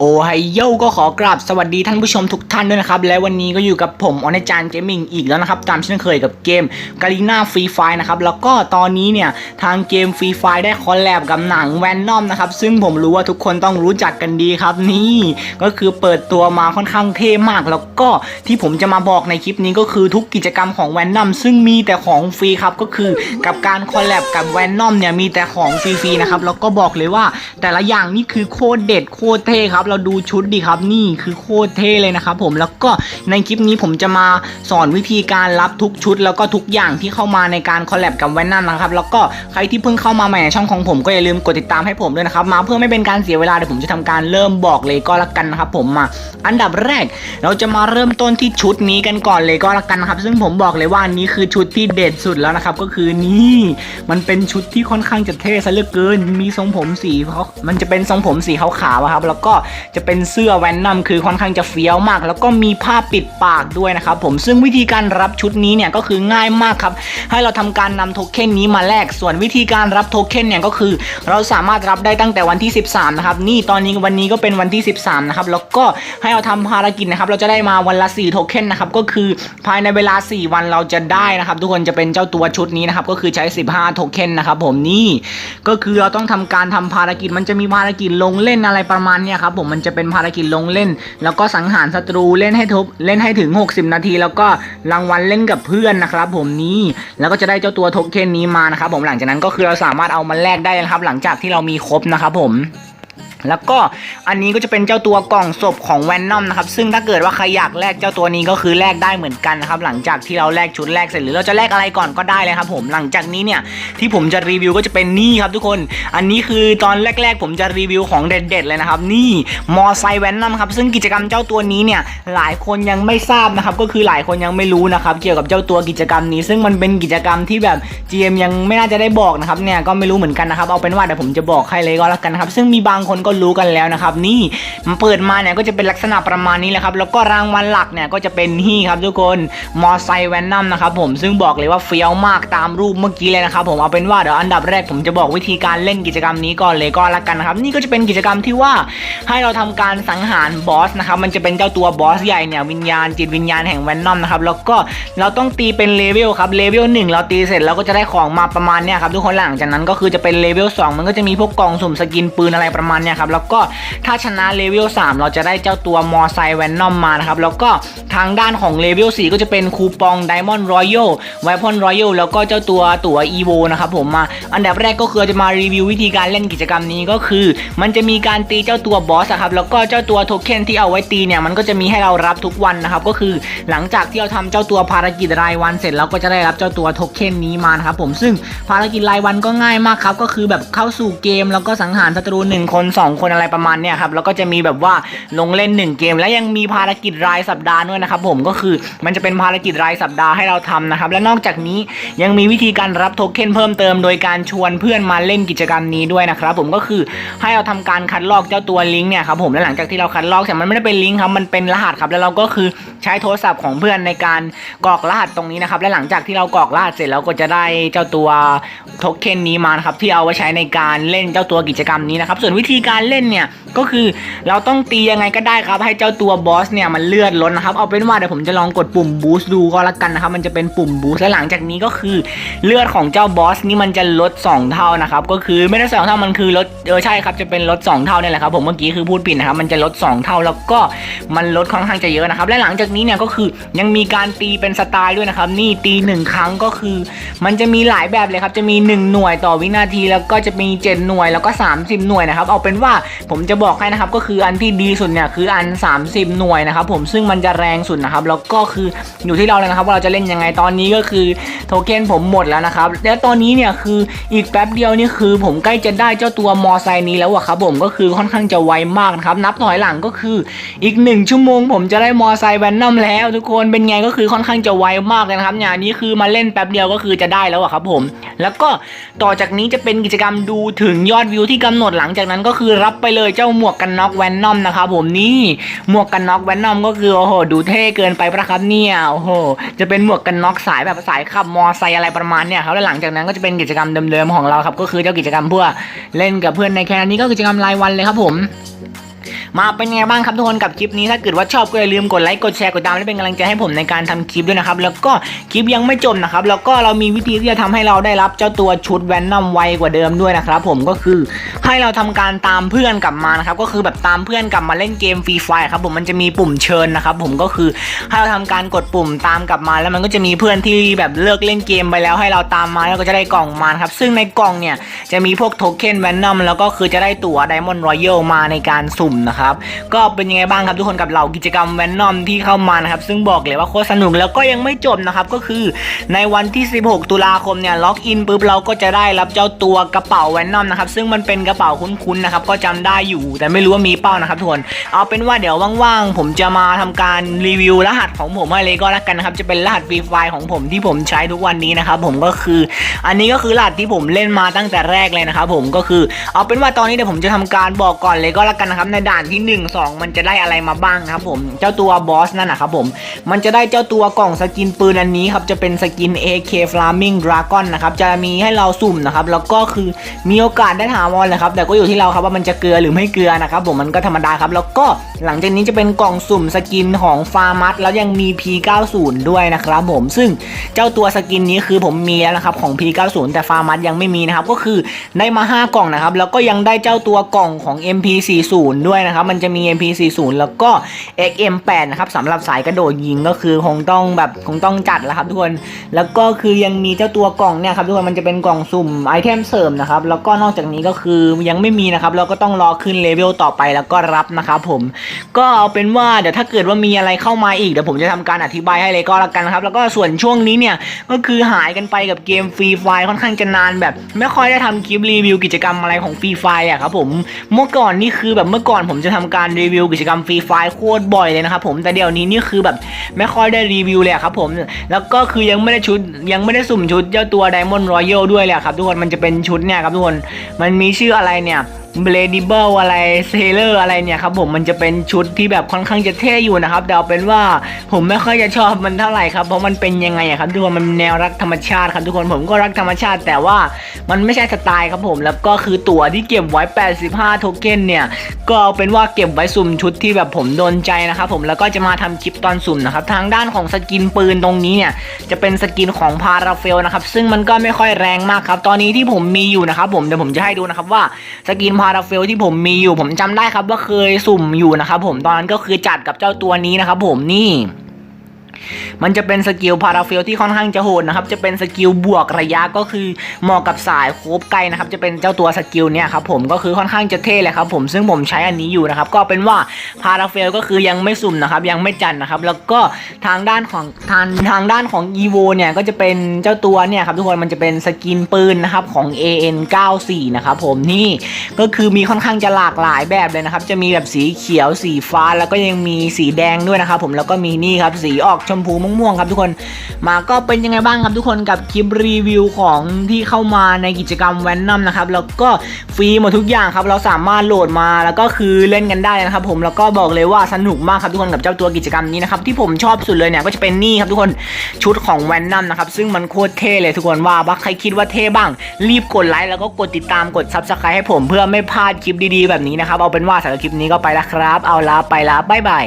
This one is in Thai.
โอไฮโยก็ขอกราบสวัสดีท่านผู้ชมทุกท่านด้วยนะครับ และวันนี้ก็อยู่กับผมออนจานเกมมิ่งอีกแล้วนะครับ ตามเช่นเคยกับเกมกาลีนาฟรีไฟนะครับ แล้วก็ตอนนี้เนี่ย ทางเกมฟรีไฟได้คอลแลบกับหนังแวนนอมนะครับ ซึ่งผมรู้ว่าทุกคนต้องรู้จักกันดีครับ นี่ก็คือเปิดตัวมาค่อนข้างเท่มาก แล้วก็ที่ผมจะมาบอกในคลิปนี้ก็คือทุกกิจกรรมของแวนนอมซึ่งมีแต่ของฟรีครับก็คือกับการคอลแลบกับแวนนอมเนี่ยมีแต่ของฟรีๆนะครับแล้วก็บอกเลยว่าแต่ละอย่างนี่คือโคตรเด็ดโคตรเท่ครับเราดูชุดดีครับนี่คือโคตรเท่เลยนะครับผมแล้วก็ในคลิปนี้ผมจะมาสอนวิธีการรับทุกชุด แล้วก็ทุกอย่างที่เข้ามาในการคอลแลบกับแวนนัมนนะครับแล้วก็ใครที่เพิ่งเข้ามาใหม่ในช่องของผมก็อย่าลืมกดติดตามให้ผมด้วยนะครับมาเพื่อไม่เป็นการเสียเวลาเดี๋ยวผมจะทำการเริ่มบอกเลยก็แล้วกันนะครับผมมา อันดับแรกเราจะมาเริ่มต้นที่ชุดนี้กันก่อนเลยก็แล้วกันนะครับ ซึ่งผมบอกเลยว่านี้คือชุดที่เด็ดสุดแล้วนะครับก็คือนี่มันเป็นชุดที่ค่อนข้างจะเท่ซะเหลือเกิน มีทรงผมสีเขามันจะเป็นทรงผมสีขาวๆครับ แล้วก็จะเป็นเสื้อแวนนัมคือค่อนข้างจะเฟี้ยวมาก แล้วก็มีผ้าปิดปากด้วยนะครับผมซึ่งวิธีการรับชุดนี้เนี่ยก็คือง่ายมากครับให้เราทำการนำโทเค็นนี้มาแลกส่วนวิธีการรับโทเค็นเนี่ยก็คือ เราสามารถรับได้ตั้งแต่วันที่ 13นะครับนี่ตอนนี้วันนี้ก็เป็นวันที่ 13นะครับแล้วก็ให้เราทำภารกิจนะครับเราจะได้มาวันละ4โทเค็นนะครับก็คือภายในเวลา 4 วันเราจะได้นะครับทุกคนจะเป็นเจ้าตัวชุดนี้นะครับก็คือใช้ 15โทเค็นนะครับผมนี่ก็คือเราต้องทำการทำภารกิจมันจะมีภารกิจลงเล่นอะไรประมาณเนี้ยครับผมมันจะเป็นภารกิจลงเล่น แล้วก็สังหารศัตรูเล่นให้ทบเล่นให้ถึง 60 นาที แล้วก็รางวัลเล่นกับเพื่อนนะครับผมนี้แล้วก็จะได้เจ้าตัวโทเค็นนี้มานะครับผมหลังจากนั้นก็คือเราสามารถเอามาแลกได้นะครับหลังจากที่เรามีครบนะครับผม แล้วก็อันนี้ก็จะเป็นเจ้าตัวกล่องศพของแวนนอมนะครับ ซึ่งถ้าเกิดว่าใครอยากแลกเจ้าตัวนี้ก็คือแลกได้เหมือนกันนะครับ หลังจากที่เราแลกชุดแลกเสร็จหรือเราจะแลกอะไรก่อนก็ได้เลยครับผมหลังจากนี้เนี่ยที่ผมจะรีวิวก็จะเป็นนี่ครับทุกคน อันนี้คือตอนแรก ๆ ผมจะรีวิวของเด็ด ๆ เลยนะครับ นี่มอไซค์แวนนอมครับซึ่งกิจกรรมเจ้าตัวนี้เนี่ยหลายคนยังไม่ทราบนะครับก็คือหลายคนยังไม่รู้นะครับเกี่ยวกับเจ้าตัวกิจกรรมนี้ ซึ่งมันเป็นกิจกรรมที่แบบ GM ยังไม่น่าจะได้บอกนะครับเนี่ยก็ไม่รู้เหมือนกันนะครับเอาเป็นว่าเดี๋ยวผมจะบอกให้เลยก็แล้วกันนะครับซึ่งมีบางคนก็รู้กันแล้วนะครับนี่มันเปิดมาเนี่ยก็จะเป็นลักษณะประมาณนี้แหละครับแล้วก็รางวัลหลักเนี่ยก็จะเป็นนี่ครับทุกคนมอไซค์แวนนัมนะครับผมซึ่งบอกเลยว่าเฟี้ยวมากตามรูปเมื่อกี้เลยนะครับผมเอาเป็นว่าเดี๋ยวอันดับแรกผมจะบอกวิธีการเล่นกิจกรรมนี้ก่อนเลยก็แล้วกันนะครับนี่ก็จะเป็นกิจกรรมที่ว่าให้เราทำการสังหารบอสนะครับมันจะเป็นเจ้าตัวบอสใหญ่เนี่ยวิญญาณจิตวิญญาณแห่งแวนนัมนะครับแล้วก็เราต้องตีเป็นเลเวลครับเลเวลหนึ่งเราตีเสร็จเราก็จะได้ของมาประมาณเนี้ยครับทุกคนหลังจากนั้นก็คือจะเป็นเลเวลสองมันก็จะมีพวกกล่องสุ่มสกินปืนอะไรประมาณเนี้ยครับแล้วก็ถ้าชนะเลเวล3เราจะได้เจ้าตัวมอไซค์แวนนอมมานะครับแล้วก็ทางด้านของเลเวล4ก็จะเป็นคูปองไดมอนด์รอยัลไวพอนรอยัลแล้วก็เจ้าตัวตัวอีโวนะครับผมมาอันดับแรกก็คือจะมารีวิววิธีการเล่นกิจกรรมนี้ก็คือ มันจะมีการตีเจ้าตัวบอสครับแล้วก็เจ้าตัวโทเค็นที่เอาไว้ตีเนี่ยมันก็จะมีให้เรารับทุกวันนะครับก็คือหลังจากที่เราทำเจ้าตัวภารกิจรายวันเสร็จเราก็จะได้รับเจ้าตัวโทเค็นนี้มานะครับผมซึ่งภารกิจรายวันก็ง่ายมากครับก็คือแบบเข้าสู่เกมแล้วก็สังหารศัตรูหนึ่งคนสองคนอะไรประมาณเนี้ยครับแล้วก็จะมีแบบว่าลงเล่น 1 เกม และยังมีภารกิจรายสัปดาห์ด้วยนะครับผมก็คือมันจะเป็นภารกิจรายสัปดาห์ให้เราทำนะครับและนอกจากนี้ยังมีวิธีการรับโทเค็นเพิ่มเติม โดยการชวนเพื่อนมาเล่นกิจกรรมนี้ด้วยนะครับผมก็คือให้เราทำการคัดลอกเจ้าตัวลิงก์เนี่ยครับผมและหลังจากที่เราคัดลอกแต่มันไม่ได้เป็นลิงก์ครับมันเป็นรหัสครับแล้วเราก็คือใช้โทรศัพท์ของเพื่อนในการกรอกรหัสตรงนี้นะครับและหลังจากที่เรากรอกรหัสเสร็จเราก็จะได้เจ้าตัวโทเค็นนี้มานะครับที่เอาไว้ใช้ในการเล่นเจ้าตัวกิจกรรมนี้นะครับส่วนวิธีการเล่นเนี่ย ก็คือเราต้องตียังไงก็ได้ครับ ให้เจ้าตัวบอสเนี่ยมันเลือดล้นนะครับเอาเป็นว่าเดี๋ยวผมจะลองกดปุ่มบูสต์ดูก็แล้วกันนะครับมันจะเป็นปุ่มบูสต์และหลังจากนี้ก็คือเลือดของเจ้าบอสนี่มันจะลด 2 เท่านะครับก็คือไม่ได้สองเท่ามันคือลดเออใช่ครับจะเป็นลด 2 เท่าเนี่ยแหละครับผมเมื่อกี้คือพูดผิดนะครับมันจะลด 2 เท่าแล้วก็มันลดค่อนข้างจะเยอะนะครับและหลังจากนี้เนี่ยก็คือยังมีการตีเป็นสไตล์ด้วยนะครับนี่ตีหนึ่งครั้งก็คือ มันจะมีหลายแบบเลยครับจะมี 1 หน่วยต่อวินาที แล้วก็จะมี 7 หน่วยแล้วก็ 30 หน่วยนะครับเอาเป็นว่าผมจะบอกให้นะครับก็คืออันที่ดีสุดเนี่ยคืออัน 30 หน่วยนะครับผมซึ่งมันจะแรงสุดนะครับแล้วก็คืออยู่ที่เราเลยนะครับว่าเราจะเล่นยังไงตอนนี้ก็คือโทเค็นผมหมดแล้วนะครับแล้วตอนนี้เนี่ยคืออีกแป๊บเดียวนี่คือ ผมใกล้จะได้เจ้าตัวมอไซค์นี้แล้วอะครับผมก็คือค่อนข้างจะไวมากนะครับนับถอยหลังก็คืออีก 1 ชั่วโมง ผมจะได้มอไซค์แวนนัมแล้ว ทุกคนเป็นไงก็คือค่อนข้างจะไวมากเลยนะครับอย่างนี้คือมาเล่นแป๊บเดียวก็คือจะได้แล้วอะครับผม แล้วก็ต่อจากนี้จะเป็นกิจกรรมดูถึงยอดวิวที่กำหนดหลังจากนั้นก็คือรับไปเลยเจ้าหมวกกันน็อกแวนนอมนะครับผมนี่หมวกกันน็อกแวนนอมก็คือโอ้โหดูเท่เกินไปปะครับเนี่ยโอ้โหจะเป็นหมวกกันน็อกสายแบบสายขับมอไซค์อะไรประมาณเนี่ยครับแล้วหลังจากนั้นก็จะเป็นกิจกรรมเดิมๆของเราครับก็คือเจ้ากิจกรรมเพื่อเล่นกับเพื่อนในแคนนี้ก็กิจกรรมรายวันเลยครับผม มาเป็นไงบ้างครับทุกคนกับคลิปนี้ถ้าเกิดว่าชอบก็อย่าลืมกดไลค์กดแชร์กดตามและเป็นกำลังใจให้ผมในการทำคลิปด้วยนะครับแล้วก็คลิปยังไม่จบนะครับแล้วก็เรามีวิธีที่จะทำให้เราได้รับเจ้าตัวชุดแวนนอมไวกว่าเดิมด้วยนะครับผมก็คือให้เราทำการตามเพื่อนกลับมานะครับก็คือแบบตามเพื่อนกลับมาเล่นเกมฟรีไฟครับผมมันจะมีปุ่มเชิญนะครับผมก็คือให้เราทำการกดปุ่มตามกลับมา แล้วมันก็จะมีเพื่อนที่แบบเลิกเล่นเกมไปแล้วให้เราตามมาแล้วก็จะได้กล่องมาครับซึ่งในกล่องเนี่ยจะมีพวกโทเค็นแวนนอมแล้วก็คือจะได้ตั๋วไดมอนด์รอยัลมาในการสุ่มนะครับก็เป็นยังไงบ้างครับทุกคนกับเหล่ากิจกรรมแวนนอมที่เข้ามานะครับ ซึ่งบอกเลยว่าโคตรสนุกแล้วก็ยังไม่จบนะครับ ก็คือในวันที่ 16 ตุลาคมเนี่ยล็อกอินปุ๊บเราก็จะได้รับเจ้าตัวกระเป๋าแวนนอมนะครับ ซึ่งมันเป็นกระเป๋าคุ้นๆนะครับ ก็จำได้อยู่ แต่ไม่รู้ว่ามีเป้านะครับทุกคน เอาเป็นว่าเดี๋ยวว่างๆผมจะมาทำการรีวิวรหัสของผมให้เลยก็แล้วกันนะครับ จะเป็นรหัสฟรีไฟล์ของผมที่ผมใช้ทุกวันนี้นะครับ ผมก็คือ อันนี้ก็คือรหัสที่ผมเล่นมาตั้งแต่แรกเลยนะครับ ผมก็คือ เอาเป็นว่าตอนนี้เดี๋ยวผมจะทำการบอกก่อนเลยก็แล้วกันนะครับในด่านที่1 2 มันจะได้อะไรมาบ้างครับผม เจ้าตัวบอสนั่นนะครับผม มันจะได้เจ้าตัวกล่องสกินปืนอันนี้ครับ จะเป็นสกิน AK Flaming Dragon นะครับ จะมีให้เราสุ่มนะครับ แล้วก็คือมีโอกาสได้ถาวรเลยครับ แต่ก็อยู่ที่เราครับว่ามันจะเกลือหรือไม่เกลือนะครับผม มันก็ธรรมดาครับ แล้วก็หลังจากนี้จะเป็นกล่องสุ่มสกินของฟาร์มัสแล้วยังมี P90 ด้วยนะครับผม ซึ่งเจ้าตัวสกินนี้คือผมมีแล้วนะครับของ P90 แต่ฟาร์มัสยังไม่มีนะครับ ก็คือได้มา 5 กล่องนะครับ แล้วก็ยังได้เจ้าตัวกล่องของ MP40 ด้วยนะครับมันจะมี MP40 แล้วก็ XM8 นะครับสำหรับสายกระโดดยิงก็คือคงต้องแบบคงต้องจัดแล้วครับทุกคนแล้วก็คือยังมีเจ้าตัวกล่องเนี่ยครับทุกคนมันจะเป็นกล่องสุ่มไอเทมเสริมนะครับแล้วก็นอกจากนี้ก็คือยังไม่มีนะครับเราก็ต้องรอขึ้นเลเวลต่อไปแล้วก็รับนะครับผมก็เอาเป็นว่าเดี๋ยวถ้าเกิดว่ามีอะไรเข้ามาอีกเดี๋ยวผมจะทำการอธิบายให้เลยก็แล้วกันนะครับแล้วก็ส่วนช่วงนี้เนี่ยก็คือหายกันไปกับเกมฟรีไฟค่อนข้างจะนานแบบ ไม่ค่อยได้ทำคลิปรีวิวกิจกรรมอะไรของฟรีไฟอะครับผมเมื่อก่อนนี่คือแบบเมื่อก่อนผมจะทำการรีวิวกิจกรรมฟรีไฟล์โคตรบ่อยเลยนะครับผมแต่เดี๋ยวนี้นี่คือแบบไม่ค่อยได้รีวิวเลยครับผมแล้วก็คือยังไม่ได้ชุดยังไม่ได้สุ่มชุดเจ้าตัวไดมอนด์รอยัลด้วยเลยครับทุกคนมันจะเป็นชุดเนี่ยครับทุกคนมันมีชื่ออะไรเนี่ย b l a d i b l e อะไร Sailor อะไรเนี่ยครับผมมันจะเป็นชุดที่แบบค่อนข้างจะเท่อยู่นะครับแต่เอาเป็นว่าผมไม่ค่อยจะชอบมันเท่าไหร่ครับเพราะมันเป็นยังไงอะครับทุกคนมันแนวรักธรรมชาติครับทุกคนผมก็รักธรรมชาติ แต่ว่ามันไม่ใช่สไตล์ครับผมแล้วก็คือตั๋วที่เก็บไว้ 85 โทเค็นเนี่ยก็เอาเป็นว่าเก็บไว้สุ่มชุดที่แบบผมโดนใจนะครับผมแล้วก็จะมาทำคลิปตอนสุ่มนะครับทางด้านของสกินปืนตรงนี้เนี่ยจะเป็นสกินของพาราเฟลนะครับซึ่งมันก็ไม่ค่อยแรงมากครับตอนนี้ที่ผมมีอยู่นะครับผมเดี๋ยวผมจะให้ดูนะครับว่าสกินพาาราเฟลที่ผมมีอยู่ผมจำได้ครับว่าเคยสุ่มอยู่นะครับผมตอนนั้นก็คือจัดกับเจ้าตัวนี้นะครับผมนี่ มันจะเป็นสกิลพาราเฟลที่ค่อนข้างจะโหดนะครับ จะเป็นสกิลบวกระยะก็คือเหมาะกับสายโคบไกลนะครับ จะเป็นเจ้าตัวสกิลเนี่ยครับผมก็คือค่อนข้างจะเท่เลยครับผมซึ่งผมใช้อันนี้อยู่นะครับ ก็เป็นว่าพาราเฟลก็คือยังไม่สุ่มนะครับ ยังไม่จัดนะครับ แล้วก็ทางด้านของทางทางด้านของ e v o เนี่ยก็จะเป็นเจ้าตัวเนี่ยครับทุกคนมันจะเป็นสกินปืนนะครับของ AN94 นะครับผมนี่ก็คือมีค่อนข้างจะหลากหลายแบบเลยนะครับ จะมีแบบสีเขียวสีฟ้าแล้วก็ยังมีสีแดงด้วยนะครับผมแล้วก็มีนี่ครับสีออกชมพูม่วงๆครับทุกคน มาก็เป็นยังไงบ้างครับทุกคนกับคลิปรีวิวของที่เข้ามาในกิจกรรมแวนนัมนะครับแล้วก็ฟรีหมดทุกอย่างครับเราสามารถโหลดมาแล้วก็คือเล่นกันได้นะครับผมแล้วก็บอกเลยว่าสนุกมากครับทุกคนกับเจ้าตัวกิจกรรมนี้นะครับที่ผมชอบสุดเลยเนี่ยก็จะเป็นนี่ครับทุกคนชุดของแวนนัมนะครับซึ่งมันโคตรเท่เลยทุกคนว่าใครคิดว่าเท่บ้าง รีบกดไลค์แล้วก็กดติดตามกดซับสไครต์ให้ผมเพื่อไม่พลาดคลิปดีๆแบบนี้นะครับเอาเป็นว่าสำหรับคลิปนี้ก็ไปแล้วครับ เอาละไปละบ๊ายบาย